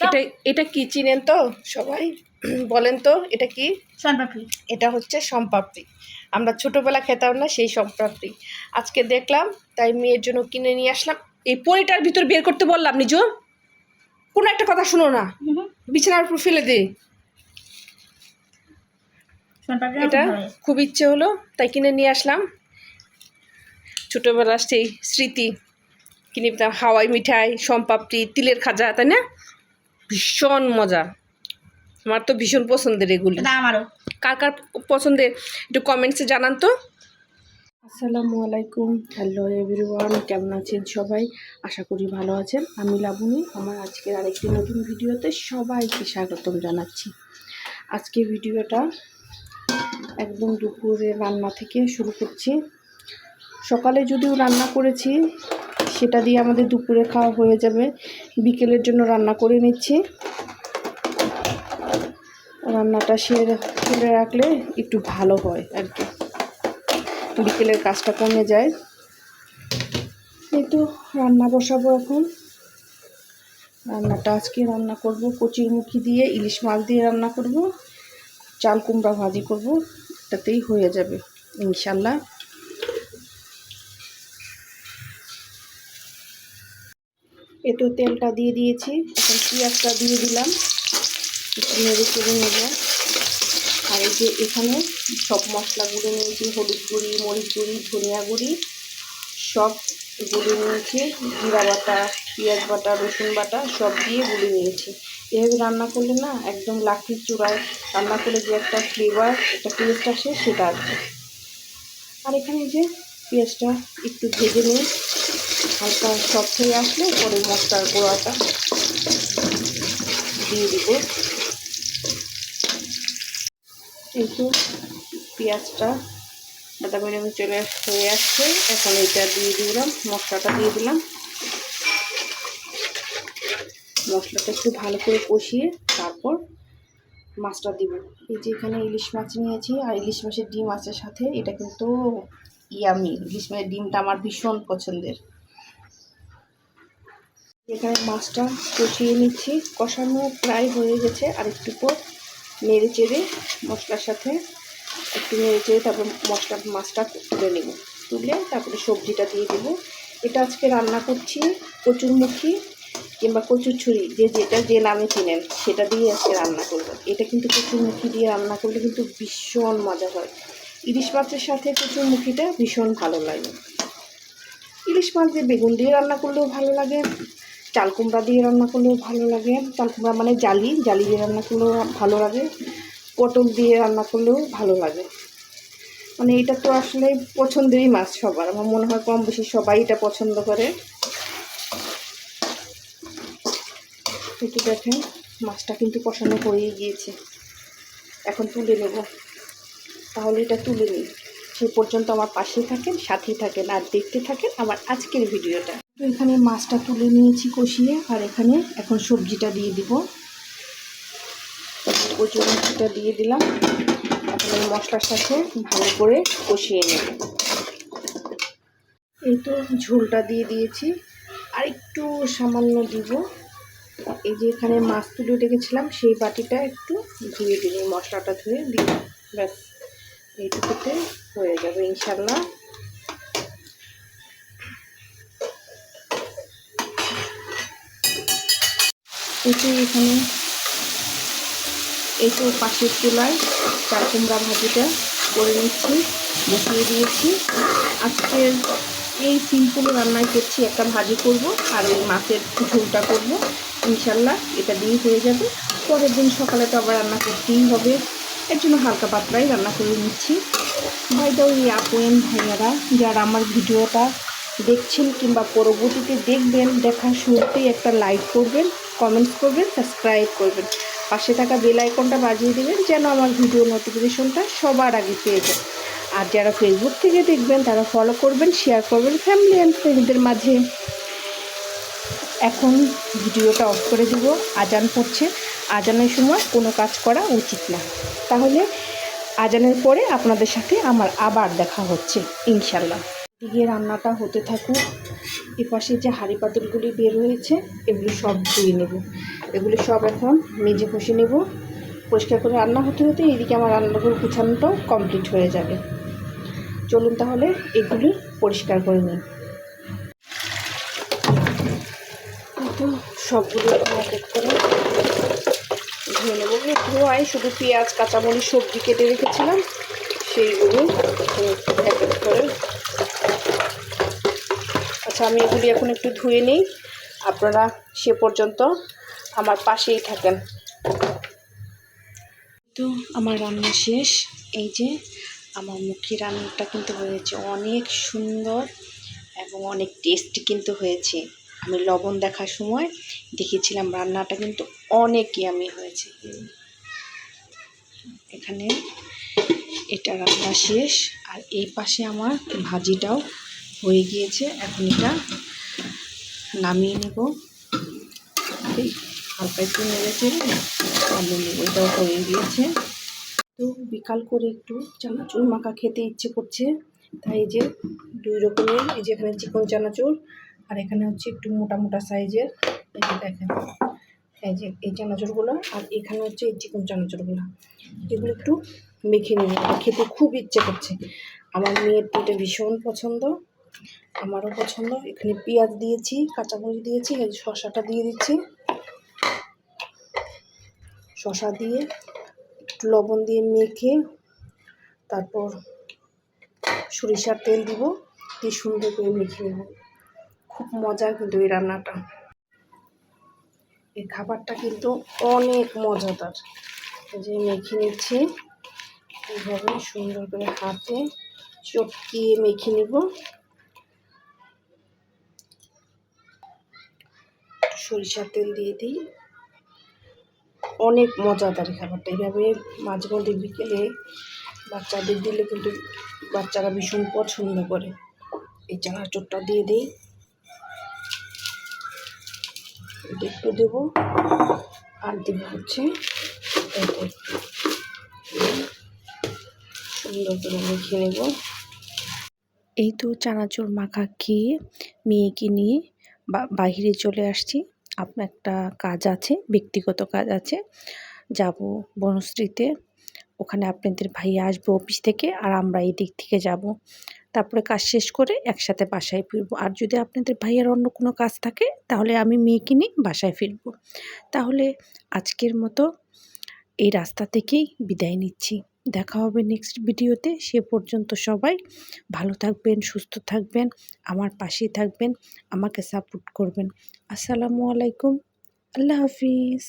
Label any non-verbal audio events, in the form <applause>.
এটা এটা কি চিনেন তো সবাই? <clears throat> বলেন তো এটা কি? এটা হচ্ছে সম্পাপড়ি আমরা ছোটোবেলা খেতাম না সেই সম্পাপড়ি আজকে দেখলাম তাই মেয়ের জন্য কিনে নিয়ে আসলাম। এই পরিটার ভিতর বের করতে বললাম নিজ কোনো একটা কথা শুনো না। বিছানার উপর ফেলে দে। এটা খুব ইচ্ছে হলো তাই কিনে নিয়ে আসলাম। ছোটোবেলার সেই স্মৃতি। কিনে দিতাম হাওয়াই মিঠাই সম্পাপড়ি তিলের খাজা তাই না? ভীষণ মজা। আমার তো ভীষণ পছন্দের এগুলো। আমারও। কার কার পছন্দের? একটু কমেন্টসে জানান তো। আসসালামু আলাইকুম। হ্যালো এভরিওয়ান কেমন আছেন সবাই? আশা করি ভালো আছেন। আমি লাবণী। আমার আজকের আরেকটি নতুন ভিডিওতে সবাইকে স্বাগতম জানাচ্ছি। আজকে ভিডিওটা একদম দুপুরে রান্না থেকে শুরু করছি। সকালে যদিও রান্না করেছি সেটা দিয়ে আমাদের দুপুরে খাওয়া হয়ে যাবে। বিকেলের জন্য রান্না করে নিচ্ছি। রান্নাটা সেরে ফেলে রাখলে একটু ভালো হয় আর কি। বিকেলের কাজটা কমে যায়। তো রান্না বসাবো এখন। রান্নাটা আজকে রান্না করব কচির মুখি দিয়ে, ইলিশ মাছ দিয়ে রান্না করব। চাল কুমড়া ভাজি করব এটাতেই হয়ে যাবে, ইনশাল্লাহ। এ তেলটা দিয়ে দিয়েছি। এখন পেঁয়াজটা দিয়ে দিলাম। একটু নেড়ে চেড়ে নেব। আর এই যে এখানে সব মশলাগুলো নিয়েছি, হলুদ গুঁড়ি, মরিচ গুঁড়ি, ধনিয়া গুঁড়ি, সব গুঁড়ি নিয়েছি। জিরা বাটা, পেঁয়াজ বাটা, রসুন বাটা সব দিয়ে গুঁড়ি নিয়েছি। এভাবে রান্না করলে না একদম লাঠির চূড়ায় রান্না করলে যে একটা ফ্লেভার একটা টেস্ট আসে সেটা আসবে আর এখানে যে পেঁয়াজটা একটু ভেজে নিই। হালকা সফট হয়ে আসলে পরে মশলার গোড়াটা দিয়ে দিব। এই তো পেঁয়াজটা বাদামি রঙে চলে হয়ে আসছে, এখন এটা দিয়ে দিলাম, মশলাটা দিয়ে দিলাম। মশলাটা একটু ভালো করে কষিয়ে তারপর মাছটা দিব। এই যে এখানে ইলিশ মাছ নিয়েছি, আর ইলিশ মাছের ডিম আছে সাথে, এটা কিন্তু ইয়ামি। ইলিশ মাছের ডিমটা আমার ভীষণ পছন্দের। এখানে মাছটা কষিয়ে নিচ্ছি। কষানো প্রায় হয়ে গেছে। আর একটু পর নেড়ে চেড়ে মশলার সাথে একটু নেড়ে চেড়ে তারপর মশলা, মাছটা তুলে নেব। তুলে তারপরে সবজিটা দিয়ে দেবো। এটা আজকে রান্না করছি কচুরমুখী কিংবা কচুর ছুরি যে যেটা যে নামে চিনেন, সেটা দিয়ে আজকে রান্না করব। এটা কিন্তু কচুরমুখী দিয়ে রান্না করলে কিন্তু ভীষণ মজা হয়। ইলিশ মাছের সাথে কচুরমুখীটা ভীষণ ভালো লাগে। ইলিশ মাছ দিয়ে বেগুন দিয়ে রান্না করলেও ভালো লাগে। চাল কুমড়া দিয়ে রান্না করলেও ভালো লাগে। চাল কুমড়া মানে জালি জালি দিয়ে রান্না করলেও ভালো লাগে। পটল দিয়ে রান্না করলেও ভালো লাগে। মানে এটা তো আসলে পছন্দেরই মাছ সবার। আমার মনে হয় কম বেশি সবাই এটা পছন্দ করে। একটু দেখেন, মাছটা কিন্তু কষানো হয়ে গিয়েছে। এখন তুলে নেব। তাহলে এটা তুলে নিই। সে পর্যন্ত আমার পাশেই থাকেন, সাথেই থাকেন, আর দেখতে থাকেন আমার আজকের ভিডিওটা। তো এখানে মাছটা তুলে নিয়েছি কষিয়ে, আর এখানে এখন সবজিটা দিয়ে দিব। কচুরিটা দিয়ে দিলাম। এখন মশলার সাথে ভালো করে কষিয়ে নেব। এই তো ঝোলটা দিয়ে দিয়েছি। আর একটু সামান্য দিব। এই যে এখানে মাছ তুলে রেখেছিলাম, সেই বাটিটা একটু ধুয়ে দিই মশলাটা ধুয়ে দিই ব্যাস, এইটুকুতে হয়ে যাবে ইনশাল্লাহ। এই তো এখানে এই তো পাশের চুলায় চাল কুমড়া ভাজিটা করে নিচ্ছি, বসিয়ে দিয়েছি। আজকের এই সিম্পল রান্নায় করছি, একটা ভাজি করব আর ওই মাছের ঝোলটা করব। ইনশাল্লাহ এটা দিয়ে হয়ে যাবে। পরের দিন সকালে তো আবার রান্না করতেই হবে। এর জন্য হালকা পাতলাই রান্না করে নিচ্ছি। ভাইটা ওই আপোয়েন ভাইয়ারা, যারা আমার ভিডিওটা দেখছেন কিংবা পরবর্তীতে দেখবেন, দেখার শুরুতেই একটা লাইক করবেন। কমেন্টস করবেন সাবস্ক্রাইব করবেন। পাশে থাকা বেল আইকনটা বাজিয়ে দেবেন, যেন আমার ভিডিও নোটিফিকেশনটা সবার আগে পেয়ে যায়। আর যারা ফেসবুক থেকে দেখবেন, তারা ফলো করবেন শেয়ার করবেন ফ্যামিলি অ্যান্ড ফ্রেন্ডদের মাঝে। এখন ভিডিওটা অফ করে দেব। আজান পড়ছে। আজানের সময় কোনো কাজ করা উচিত না। তাহলে আজানের পরে আপনাদের সাথে আমার আবার দেখা হচ্ছে ইনশাল্লাহ দিকে রান্নাটা হতে থাকুক। এ পাশে যে হাঁড়ি পাতিলগুলি বের হয়েছে, এগুলি সব ধুয়ে নেব। এগুলি সব এখন মেজে কষে নেব। পরিষ্কার করে রান্না হতে হতে এদিকে আমার রান্নাঘর গুছানোটাও কমপ্লিট হয়ে যাবে। চলুন তাহলে এগুলি পরিষ্কার করে নিই। তো সবগুলো এক করে ধুয়ে নেব। ধোয়াই শুধু পেঁয়াজ, কাঁচামরিচ, সবজি কেটে রেখেছিলাম। সেইগুলো এক করে আচ্ছা আমি এগুলি এখন একটু ধুয়ে নিই। আপনারা সে পর্যন্ত আমার পাশেই থাকেন। তো আমার রান্না শেষ। এই যে আমার মুখে রান্নাটা কিন্তু হয়েছে অনেক সুন্দর এবং অনেক টেস্টি কিন্তু হয়েছে। আমি লবণ দেখার সময় দেখেছিলাম রান্নাটা কিন্তু অনেক ইয়ামি হয়েছে। এখানে এটা রান্না শেষ। আর এই পাশে আমার ভাজিটাও হয়ে গিয়েছে। এখন এটা নামিয়ে নেব। হালকা একটু নেড়ে চেড়ে নামিয়ে নেব। এটাও হয়ে গিয়েছে। তো বিকাল করে একটু চানাচুর মাখা খেতে ইচ্ছে করছে। তাই এই যে দুই রকমের, এই যে এখানে চিকন চানাচুর আর এখানে হচ্ছে একটু মোটা মোটা সাইজের। এই যে দেখেন, এই যে এই চানাচুরগুলো আর এখানে হচ্ছে এই চিকন চানাচুরগুলো। এগুলো একটু মেখে আর খেতে খুব ইচ্ছে করছে। আমার মেয়ের তো এটা ভীষণ পছন্দ। আমারও পছন্দ। এখানে পেঁয়াজ দিয়েছি, কাঁচামরিচ দিয়েছি, এই শশাটা দিয়ে দিচ্ছি। শশা দিয়ে একটু লবণ দিয়ে মেখে তারপর সরিষার তেল দিব, দিয়ে সুন্দর করে মেখে নেব। খুব মজার কিন্তু এই রান্নাটা। এই খাবারটা কিন্তু অনেক মজাদার। যে মেখে নিচ্ছি, এইভাবে সুন্দর করে হাতে চটকিয়ে মেখে নিব। সরিষার তেল দিয়ে দিই। অনেক মজাদার খাবারটা। এইভাবে মাঝে মধ্যে বিকেলে বাচ্চাদের দিলে কিন্তু বাচ্চারা ভীষণ পছন্দ করে। এই চানাচুরটা দিয়ে দিই। একটু দেবো। আর দেব হচ্ছে সুন্দর করে মেখে নেব। এই তো চানাচুর মাখা খেয়ে মেয়েকে নিয়ে বাহিরে চলে আসছি। আপনার একটা কাজ আছে, ব্যক্তিগত কাজ আছে। যাব বনশ্রীতে, ওখানে আপনাদের ভাইয়া আসব অফিস থেকে আর আমরা এই দিক থেকে যাব। তারপরে কাজ শেষ করে একসাথে বাসায় ফিরবো। আর যদি আপনাদের ভাইয়ার অন্য কোনো কাজ থাকে, তাহলে আমি মেয়েকে নিয়ে বাসায় ফিরবো। তাহলে আজকের মতো এই রাস্তা থেকেই বিদায় নিচ্ছি। দেখা হবে নেক্সট ভিডিওতে। সে পর্যন্ত সবাই ভালো থাকবেন, সুস্থ থাকবেন, আমার পাশেই থাকবেন, আমাকে সাপোর্ট করবেন। আসসালামু আলাইকুম, আল্লাহ হাফিজ।